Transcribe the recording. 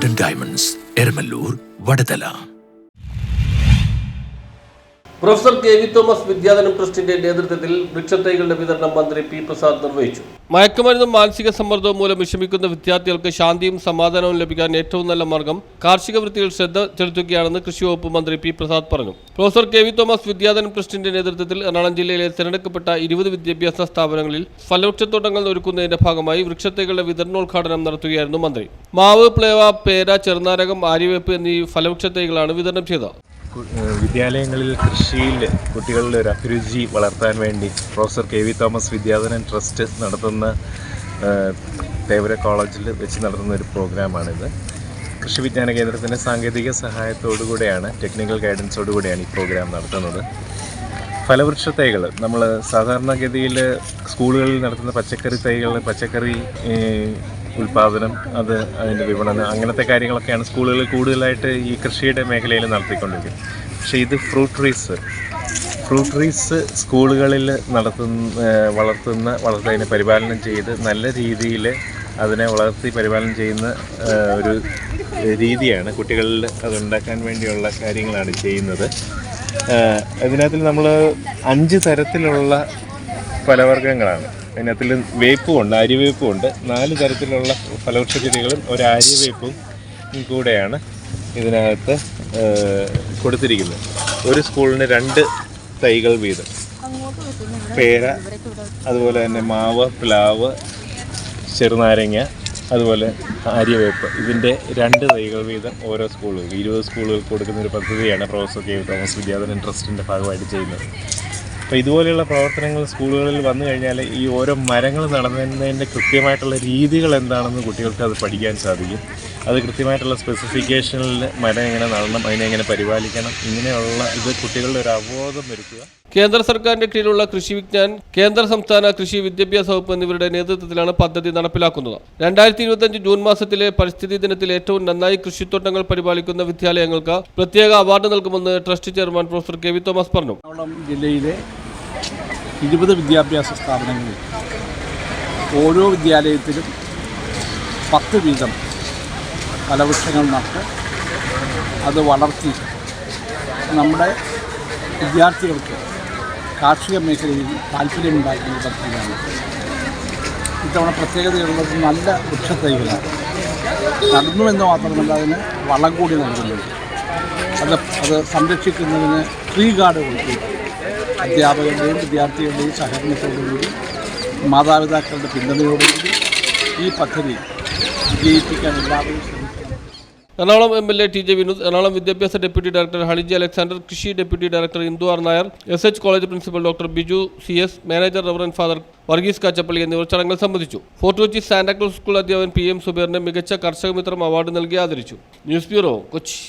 Golden diamonds Eramalloor Vadathala professor K V Thomas Vidyadhanam ട്രസ്റ്റിന്റെ നേതൃത്വത്തിൽ വൃക്ഷത്തൈകളുടെ വിതരണം മന്ത്രി പി പ്രസാദ് നിർവഹിച്ചു. മയക്കുമരുന്നും മാനസിക സമ്മർദ്ദവും മൂലം വിഷമിക്കുന്ന വിദ്യാർത്ഥികൾക്ക് ശാന്തിയും സമാധാനവും ലഭിക്കാൻ ഏറ്റവും നല്ല മാർഗം കാർഷിക വൃത്തിയിൽ ശ്രദ്ധ ചെലുത്തുകയാണെന്ന് കൃഷി വകുപ്പ് മന്ത്രി പി പ്രസാദ് പറഞ്ഞു. പ്രൊഫസർ കെ വി തോമസ് വിദ്യാധനം ട്രസ്റ്റിന്റെ നേതൃത്വത്തിൽ എറണാകുളം ജില്ലയിലെ തിരഞ്ഞെടുക്കപ്പെട്ട ഇരുപത് വിദ്യാഭ്യാസ സ്ഥാപനങ്ങളിൽ ഫലവൃക്ഷത്തോട്ടങ്ങൾ ഒരുക്കുന്നതിന്റെ ഭാഗമായി വൃക്ഷത്തൈകളുടെ വിതരണോദ്ഘാടനം നടത്തുകയായിരുന്നു മന്ത്രി. മാവ് പ്ലേവ പേര ചെറുനാരകം ആര്യവേപ്പ് എന്നീ ഫലവൃക്ഷത്തൈകളാണ് വിതരണം ചെയ്തത്. വിദ്യാലയങ്ങളിൽ കൃഷിയിൽ കുട്ടികളുടെ ഒരു അഭിരുചി വളർത്താൻ വേണ്ടി professor K V Thomas Vidyadhanan trust നടത്തുന്ന തേവര കോളേജിൽ വെച്ച് നടത്തുന്ന ഒരു പ്രോഗ്രാമാണിത്. കൃഷി വിജ്ഞാന കേന്ദ്രത്തിന്റെ സാങ്കേതിക സഹായത്തോടു കൂടെയാണ് ടെക്നിക്കൽ ഗൈഡൻസോടു കൂടിയാണ് ഈ പ്രോഗ്രാം നടത്തുന്നത്. ഫലവൃക്ഷ തൈകൾ നമ്മൾ സാധാരണഗതിയിൽ സ്കൂളുകളിൽ നടത്തുന്ന പച്ചക്കറി തൈകൾ പച്ചക്കറി ഉൽപാദനം അത് അതിന്റെ വിപണനം അങ്ങനത്തെ കാര്യങ്ങളൊക്കെയാണ് സ്കൂളുകളിൽ കൂടുതലായിട്ട് ഈ കൃഷിയുടെ മേഖലയിൽ നടത്തിക്കൊണ്ടിരിക്കുന്നത്. പക്ഷേ ഇത് ഫ്രൂട്ട് ട്രീസ്. ഫ്രൂട്ട് ട്രീസ് സ്കൂളുകളിൽ നടത്തുന്ന വളർത്തുന്ന വളർത്തതിനെ പരിപാലനം ചെയ്ത് നല്ല രീതിയിൽ അതിനെ വളർത്തി പരിപാലനം ചെയ്യുന്ന ഒരു രീതിയാണ് കുട്ടികളിൽ അത് ഉണ്ടാക്കാൻ വേണ്ടിയുള്ള കാര്യങ്ങളാണ് ചെയ്യുന്നത്. അതിനകത്തിൽ നമ്മൾ അഞ്ച് തരത്തിലുള്ള ഫലവർഗങ്ങളാണ് അതിനകത്തിൽ വേപ്പും ഉണ്ട് നാല് തരത്തിലുള്ള ഫലവൃക്ഷ ചെടികളും ഒരു അരിവേപ്പും കൂടെയാണ് ഇതിനകത്ത് കൊടുത്തിരിക്കുന്നത്. ഒരു സ്കൂളിന് രണ്ട് തൈകൾ വീതം. പേര അതുപോലെ തന്നെ മാവ് പ്ലാവ് ചെറുനാരങ്ങ അതുപോലെ ആര്യവേപ്പ് ഇതിന്റെ രണ്ട് തൈകൾ വീതം ഓരോ സ്കൂളുകൾ ഇരുപത് സ്കൂളുകൾ കൊടുക്കുന്ന ഒരു പദ്ധതിയാണ് പ്രൊഫസർ കെ തോമസ് വിദ്യാധരൻ ട്രസ്റ്റിന്റെ ഭാഗമായിട്ട് ചെയ്യുന്നത്. അപ്പോൾ ഇതുപോലെയുള്ള പ്രവർത്തനങ്ങൾ സ്കൂളുകളിൽ വന്നു കഴിഞ്ഞാൽ ഈ ഓരോ മരങ്ങൾ നടന്നതിന്റെ കൃത്യമായിട്ടുള്ള രീതികൾ എന്താണെന്ന് കുട്ടികൾക്ക് അത് പഠിക്കാൻ സാധിക്കും. അത് കൃത്യമായിട്ടുള്ള സ്പെസിഫിക്കേഷനിൽ മരം എങ്ങനെ നടണം അതിനെ എങ്ങനെ പരിപാലിക്കണം ഇങ്ങനെയുള്ള ഇത് കുട്ടികളുടെ ഒരു അവബോധം വരുത്തുക. കേന്ദ്ര സർക്കാരിന്റെ കീഴിലുള്ള കൃഷി വിജ്ഞാൻ കേന്ദ്ര സംസ്ഥാന കൃഷി വിദ്യാഭ്യാസ വകുപ്പ് എന്നിവരുടെ നേതൃത്വത്തിലാണ് പദ്ധതി നടപ്പിലാക്കുന്നത്. രണ്ടായിരത്തി ഇരുപത്തിയഞ്ച് ജൂൺ മാസത്തിലെ പരിസ്ഥിതി ദിനത്തിൽ ഏറ്റവും നന്നായി കൃഷിത്തോട്ടങ്ങൾ പരിപാലിക്കുന്ന വിദ്യാലയങ്ങൾക്ക് പ്രത്യേക അവാർഡ് നൽകുമെന്ന് trust chairman professor K V Thomas പറഞ്ഞു. ജില്ലയിലെ ഇരുപത് വിദ്യാഭ്യാസ സ്ഥാപനങ്ങളിൽ ഓരോ വിദ്യാലയത്തിലും പത്ത് വീതം ഫലവൃക്ഷങ്ങൾ നട്ട് അത് വളർത്തി നമ്മുടെ വിദ്യാർത്ഥികൾക്ക് കാർഷിക മേഖലയിൽ താല്പര്യമുണ്ടാക്കുന്ന പദ്ധതിയാണ്. ഇത്തവണ പ്രത്യേകതയുള്ളത് നല്ല വൃക്ഷത്തൈകളാണ്. നടന്നു എന്ന് മാത്രമല്ല അതിന് വളം കൂടി നൽകുന്നുണ്ട്. അത് അത് സംരക്ഷിക്കുന്നതിന് ട്രീ ഗാർഡ് കൊടുക്കും അധ്യാപകരുടെയും വിദ്യാർത്ഥികളുടെയും സഹകരണത്തോടുകൂടി മാതാപിതാക്കളുടെ പിന്തുണയോടുകൂടി ഈ പദ്ധതി വിജയിപ്പിക്കാൻ എല്ലാവരും Ernakulam M L A T J Vinod Ernakulam വിദ്യാഭ്യാസ ഡെപ്യൂട്ടി ഡയറക്ടർ ഹണിജി അലക്സാണ്ടർ കൃഷി deputy director Indu R Nair S H college principal doctor Biju C S manager reverend father Varghese Kachappilly എന്നിവർ ചടങ്ങിൽ സംബന്ധിച്ചു. Fort Kochi Santa Claus school അധ്യാപകൻ P M സുബേറിന് മികച്ച കർഷക മിത്രം അവാർഡ് നൽകി ആദരിച്ചു. News bureau Kochi.